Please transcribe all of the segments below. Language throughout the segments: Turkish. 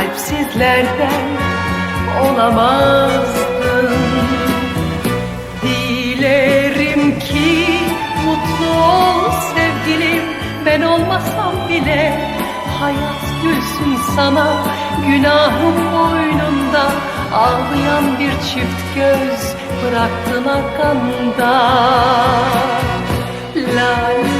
kalpsizlerden olamazdın. Dilerim ki mutlu ol sevgilim. Ben olmasam bile hayat gülsün sana. Günahım boynunda ağlayan bir çift göz Bıraktın arkanda La la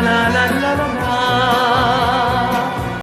na na na